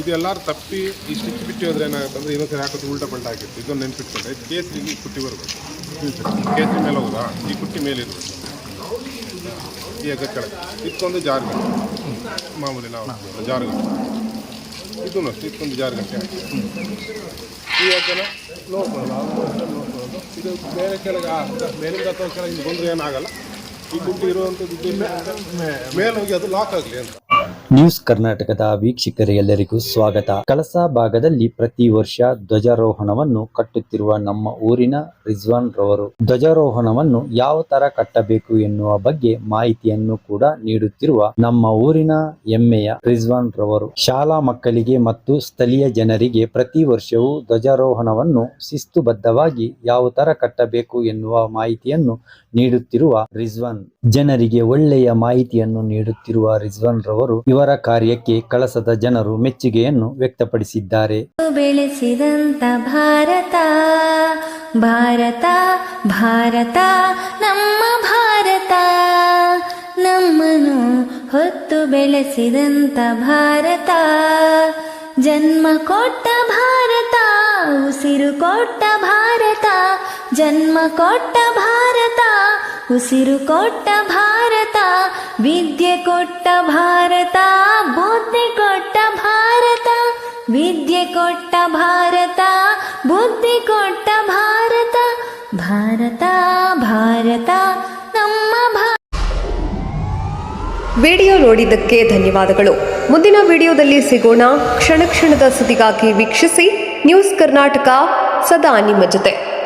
ಇದೆಲ್ಲಾರು ತಪ್ಪಿ ಈ ಸ್ಟಿಚ್ ಬಿಟ್ಟು ಹೋದ್ರೆ ಏನಾಗುತ್ತೆ ಅಂದರೆ ಇನ್ನೊಂದ್ಸರಿ ಹಾಕೋದು ಉಲ್ಟ ಪಲ್ಟ ಆಗಿತ್ತು. ಇದೊಂದು ನೆನ್ಪಿಟ್ಕೊಂಡ್ರೆ ಕೇಸ್ ಈ ಕುಟ್ಟಿ ಬರಬೇಕು. ಕೇಸರಿ ಮೇಲೆ ಹೋಗೋದಾ? ಈ ಕುಟ್ಟಿ ಮೇಲೆ ಇರಬೇಕು. ಈ ಅಗ್ಗ ಕೆಳಗೆ. ಇದಕ್ಕೊಂದು ಜಾರ್ಗಂಟೆ ಮಾಮೂಲಿ ನಾವು ಜಾರ್ಗಂಟೆ ಇದೂ ಅಷ್ಟು ಜಾರ್ಗಂಟೆ ಈ ಅಗ್ಗನ ಈ ನೋಡ್ಕೊಳ್ಳೋದು, ನೋಡ್ಕೊಳ್ಳೋದು. ಇದು ಬೇರೆ ಕೆಳಗೆ ಮೇಲಿಂದ ಅಥವಾ ಕೆಳಗೆ ಬಂದರೆ ಏನಾಗಲ್ಲ. ಈ ಕುಟ್ಟಿ ಇರುವಂಥದ್ದು ಇದು ಮೇಲೆ ಹೋಗಿ ಅದು ಲಾಕ್ ಆಗಲಿ ಅಂತ. ನ್ಯೂಸ್ ಕರ್ನಾಟಕದ ವೀಕ್ಷಕರೆಲ್ಲರಿಗೂ ಸ್ವಾಗತ. ಕಳಸಾ ಭಾಗದಲ್ಲಿ ಪ್ರತಿ ವರ್ಷ ಧ್ವಜಾರೋಹಣವನ್ನು ಕಟ್ಟುತ್ತಿರುವ ನಮ್ಮ ಊರಿನ ರಿಜ್ವಾನ್ ರವರು. ಧ್ವಜಾರೋಹಣವನ್ನು ಯಾವ ತರ ಕಟ್ಟಬೇಕು ಎನ್ನುವ ಬಗ್ಗೆ ಮಾಹಿತಿಯನ್ನು ಕೂಡ ನೀಡುತ್ತಿರುವ ನಮ್ಮ ಊರಿನ ಹೆಮ್ಮೆಯ ರಿಜ್ವಾನ್ ರವರು. ಶಾಲಾ ಮಕ್ಕಳಿಗೆ ಮತ್ತು ಸ್ಥಳೀಯ ಜನರಿಗೆ ಪ್ರತಿ ವರ್ಷವೂ ಧ್ವಜಾರೋಹಣವನ್ನು ಶಿಸ್ತುಬದ್ಧವಾಗಿ ಯಾವ ತರ ಕಟ್ಟಬೇಕು ಎನ್ನುವ ಮಾಹಿತಿಯನ್ನು ನೀಡುತ್ತಿರುವ ರಿಜ್ವಾನ್. ಜನರಿಗೆ ಒಳ್ಳೆಯ ಮಾಹಿತಿಯನ್ನು ನೀಡುತ್ತಿರುವ ರಿಜ್ವಾನ್ ರವರು ಕಾರ್ಯಕ್ಕೆ ಕಳಸದ ಜನರು ಮೆಚ್ಚುಗೆಯನ್ನು ವ್ಯಕ್ತಪಡಿಸಿದ್ದಾರೆ. ಬೆಳೆಸಿದಂತ ಭಾರತ ಭಾರತ ಭಾರತ, ನಮ್ಮ ಭಾರತ. ನಮ್ಮನು ಹೊತ್ತು ಬೆಳೆಸಿದಂತ ಭಾರತ. ಜನ್ಮ ಕೊಟ್ಟ ಭಾರತ, ಉಸಿರು ಕೊಟ್ಟ ಭಾರತ. ಜನ್ಮ ಕೊಟ್ಟ ಭಾರತ, ಉಸಿರು ಕೊಟ್ಟ ಭಾರತ. ವಿದ್ಯೆ ಕೊಟ್ಟ ಭಾರತ, ಬುದ್ಧಿ ಕೊಟ್ಟ ಭಾರತ, ವಿದ್ಯೆ ಕೊಟ್ಟ ಭಾರತ, ಬುದ್ಧಿ ಕೊಟ್ಟ ಭಾರತ ಭಾರತ ಭಾರತ, ನಮ್ಮ ವಿಡಿಯೋ ನೋಡಿದ್ದಕ್ಕೆ ಧನ್ಯವಾದಗಳು. ಮುಂದಿನ ವಿಡಿಯೋದಲ್ಲಿ ಸಿಗೋಣ. ಕ್ಷಣ ಕ್ಷಣದ ಸುದ್ದಿಗಾಗಿ ವೀಕ್ಷಿಸಿ. ನ್ಯೂಸ್ ಕರ್ನಾಟಕ, ಸದಾ ನಿಮ್ಮ ಜೊತೆ.